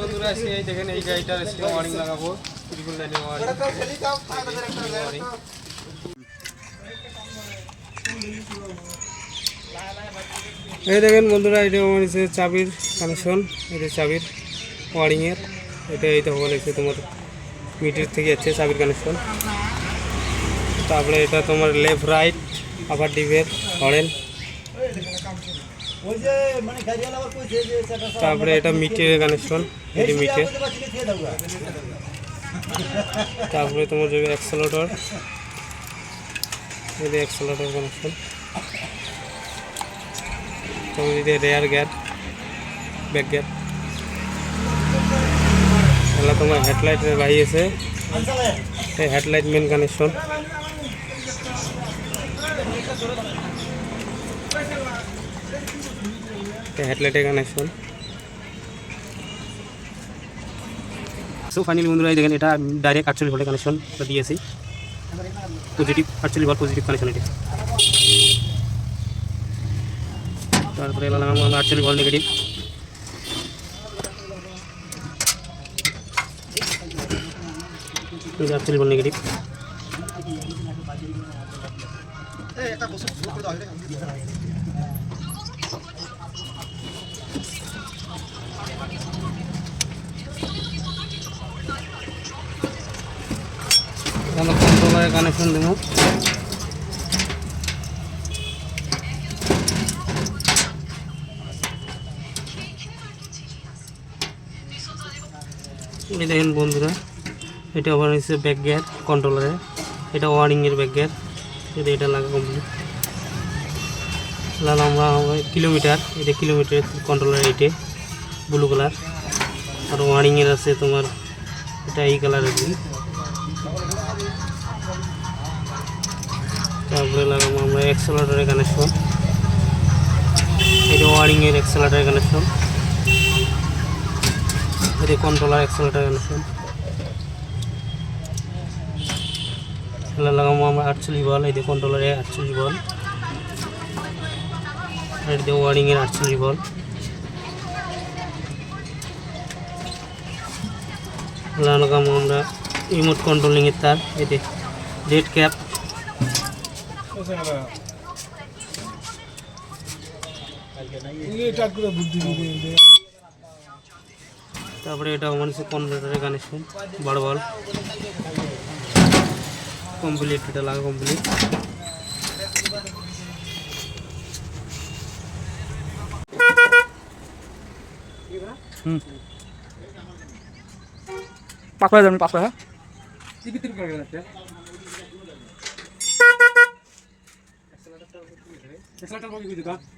বন্ধুরা এসে এই দেখেন, এই এসে ওয়ারিং লাগাবো। ত্রিপুল লাইনে ওয়ারিং এই দেখেন বন্ধুরা, এটা আমার হচ্ছে চাবির কানেকশন এটা চাবির ওয়ারিংয়ের এটা এইটা বলেছে তোমার মিটার থেকে যাচ্ছে চাবির কানেকশন তারপরে এটা তোমার লেফট রাইট আবার ডিভের হরেন মানে তারপরে এটা মিটের কানেকশন এটা মিটে বাঁচিয়ে দিয়ে দাও তারপরে তোমার যাবে অ্যাক্সেলেটর এটা অ্যাক্সেলেটর কানেকশন তোমার যদি রেয়ার গ্যার ব্যাক গ্যার এগুলো তোমার হেডলাইটের বাহিয়েছে আনসালে। হেডলাইট মেন কানেকশন হেডলাইটের কানেকশন সো ফাইনালি বন্ধুরা দেখেন, এটা ডাইরেক্ট আটচল্লিশ ভোল্টের কানেকশন দিয়েছি। পজিটিভ আটচল্লিশ ভোল্ট পজিটিভ কানেকশন এটা। তারপরে এলাম আমরা আটচল্লিশ ভোল্ট নেগেটিভ আটচল্লিশ ভোল্ট নেগেটিভ আমরা কন্ট্রোলারের কানেকশন দেবো। এই দেখেন বন্ধুরা, এটা আবার হচ্ছে ব্যাক গিয়ার কন্ট্রোলারে এটা ওয়ারিংয়ের ব্যাক গিয়ার এটা এটা লাগা কমপ্লিট লাল আমরা কিলোমিটার এটা কিলোমিটার কন্ট্রোলার এইটে ব্লু কালার আর ওয়ারিংয়ের আছে তোমার, এটা এই কালার আর তারপরে লাগাবো আমরা এক্সেলারের কানেকশন এটা ওয়ারিংয়ের এক্সেলারের কানেকশন এটা কন্ট্রোলার এক্সেলারের কানেকশন এগুলো লাগাবো আমরা আটচল্লিশ বল, এই যে কন্ট্রোলারে আটচল্লিশ বল। এটা ওয়ারিংয়ের আটচল্লিশ বল। লাগাবো আমরা রিমোট কন্ট্রোলিংয়ের তার যে ডেট ক্যাপ তারপরে এটা হচ্ছে কনভার্টারের কানেকশন বড় বল। কমপ্লিট এটা লাগা কমপ্লিট পাঁচ পাঁচ যাবেন পাঁচ পাঁচ হ্যাঁ